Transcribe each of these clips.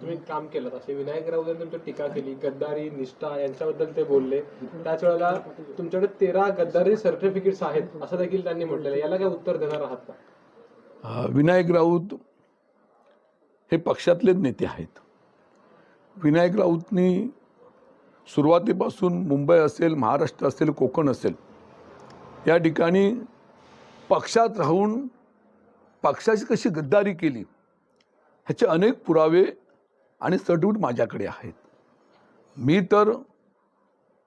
तुम्ही काम केलं असे विनायक राऊत तुमची टीका केली गद्दारी निष्ठा यांच्याबद्दल ते बोलले. त्याच वेळेला तुमच्याकडे तेरा गद्दारी सर्टिफिकेट्स आहेत असं देखील त्यांनी म्हटलेलं याला काय उत्तर देणार आहात का? विनायक राऊत हे पक्षातलेच नेते आहेत. विनायक राऊतनी सुरुवातीपासून मुंबई असेल महाराष्ट्र असेल कोकण असेल या ठिकाणी पक्षात राहून पक्षाची कशी गद्दारी केली ह्याचे अनेक पुरावे आणि सर्टिफिकेट माझ्याकडे आहेत. मी तर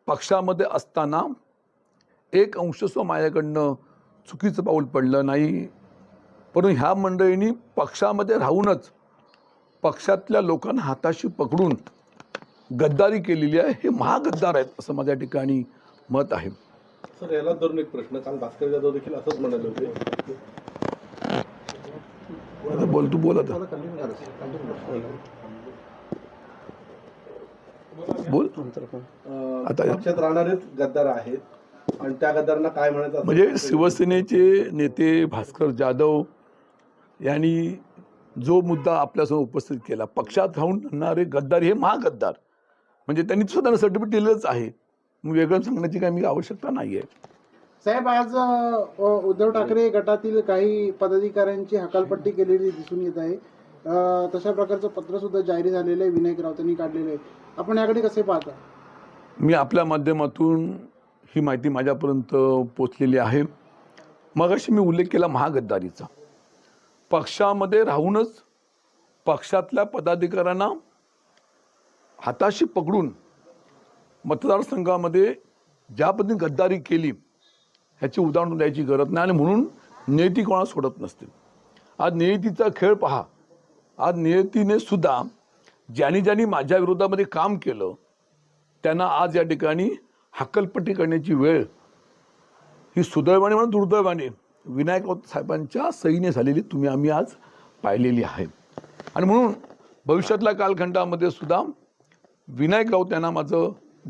पक्षामध्ये असताना एक अंशस्व माझ्याकडनं चुकीचं पाऊल पडलं नाही. परंतु ह्या मंडळींनी पक्षामध्ये राहूनच पक्षातल्या लोकांना हाताशी पकडून गद्दारी केलेली आहे. हे महागद्दार आहेत असं माझ्या ठिकाणी मत आहे. सर याला धरून एक प्रश्न. काल भास्कर जाधव देखील असंच म्हणाले होते. बोल तू बोल आता. बोल. आता- पक्षात राहणारेच गद्दार आहेत. आणि त्या गद्दारांना काय म्हणायचं म्हणजे शिवसेनेचे नेते भास्कर जाधव यांनी जो मुद्दा आपल्यासमोर उपस्थित केला पक्षात राहून म्हणणारे गद्दार हे महागद्दार. म्हणजे त्यांनी स्वतःला सर्टिफिकेट दिलेलंच आहे. मग वेगळं सांगण्याची काही मी आवश्यकता नाही आहे साहेब आज उद्धव ठाकरे गटातील काही पदाधिकाऱ्यांची हकालपट्टी केलेली दिसून येत आहे. तशा प्रकारचं पत्र सुद्धा जाहीर झालेलं आहे. विनायक राऊतांनी काढलेलं आहे. आपण याकडे कसे पाहता? मी आपल्या माध्यमातून ही माहिती माझ्यापर्यंत पोचलेली आहे. मगाशी मी उल्लेख केला महागद्दारीचा. पक्षामध्ये राहूनच पक्षातल्या पदाधिकाऱ्यांना हाताशी पकडून मतदारसंघामध्ये ज्या पद्धतीने गद्दारी केली ह्याची उदाहरण द्यायची गरज नाही आणि म्हणून नियती कोणाला सोडत नसते. आज नियतीचा खेळ पहा. आज नियतीने सुद्धा ज्यांनी ज्यांनी माझ्या विरोधामध्ये काम केलं त्यांना आज या ठिकाणी हक्कलपट्टी करण्याची वेळ ही सुदैवाने म्हणून दुर्दैवाने विनायक राऊत साहेबांच्या सहीने झालेली तुम्ही आम्ही आज पाहिलेली आहे. आणि म्हणून भविष्यातल्या कालखंडामध्ये सुद्धा विनायक राऊत यांना माझं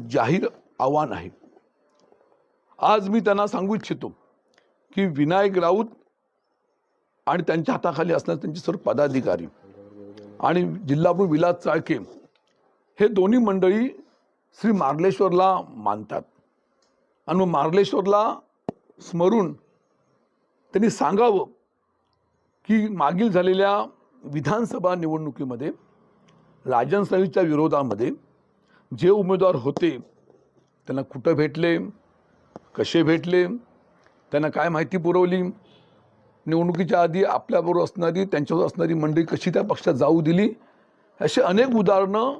जाहीर आव्हान आहे. आज मी त्यांना सांगू इच्छितो की विनायक राऊत आणि त्यांच्या हाताखाली असणारे त्यांचे सर्व पदाधिकारी आणि जिल्हापूर विलास चाळके हे दोन्ही मंडळी श्री मार्लेश्वरला मानतात. आणि मग मार्लेश्वरला स्मरून त्यांनी सांगावं की मागील झालेल्या विधानसभा निवडणुकीमध्ये राजन विरोधामध्ये जे उमेदवार होते त्यांना कुठं भेटले कसे भेटले त्यांना काय माहिती पुरवली निवडणुकीच्या आधी आपल्याबरोबर असणारी त्यांच्याबरोबर असणारी मंडळी कशी त्या पक्षात जाऊ दिली असे अनेक उदाहरणं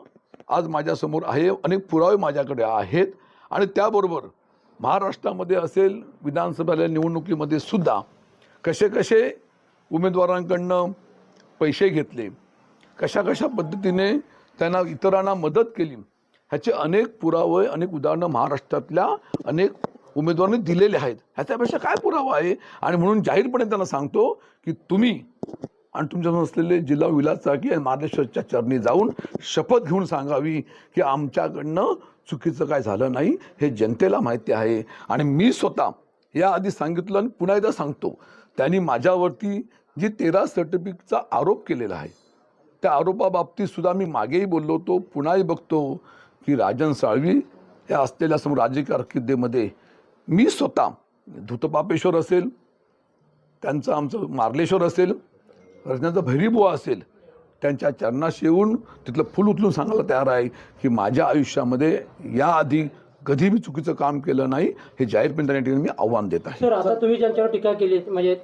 आज माझ्यासमोर आहे अनेक पुरावे माझ्याकडे आहेत. आणि त्याबरोबर महाराष्ट्रामध्ये असेल विधानसभेच्या निवडणुकीमध्ये सुद्धा कसे कसे उमेदवारांकडनं पैसे घेतले कशा कशा पद्धतीने त्यांना इतरांना मदत केली ह्याचे अनेक पुरावे अनेक उदाहरणं महाराष्ट्रातल्या अनेक उमेदवारांनी दिलेले आहेत. ह्याच्यापेक्षा काय पुरावा आहे? आणि म्हणून जाहीरपणे त्यांना सांगतो की तुम्ही आणि तुमच्यासमोर असलेले जिल्हा विलास चाकी आणि चरणी जाऊन शपथ घेऊन सांगावी की आमच्याकडनं चुकीचं काय झालं नाही हे जनतेला माहिती आहे. आणि मी स्वतः याआधी सांगितलं आणि पुन्हा एकदा सांगतो त्यांनी माझ्यावरती जी तेरा सर्टिफिकेटचा आरोप केलेला आहे त्या आरोपाबाबतीत सुद्धा मी मागेही बोललो होतो पुन्हाही बघतो की राजन साळवी या असलेल्या समोर राजकीय कारकिर्दीमध्ये मी स्वतः धुतपापेश्वर असेल त्यांचं आमचं मार्लेश्वर असेल रचनाचा भैरीबुवा असेल त्यांच्या चरणाशी येऊन तिथलं फुल उचलून सांगायला तयार आहे की माझ्या आयुष्यामध्ये याआधी कधी मी चुकीचं काम केलं नाही हे जाहीरपणे त्या ठिकाणी मी आव्हान देत आहे. सर आता तुम्ही ज्यांच्यावर टीका केली म्हणजे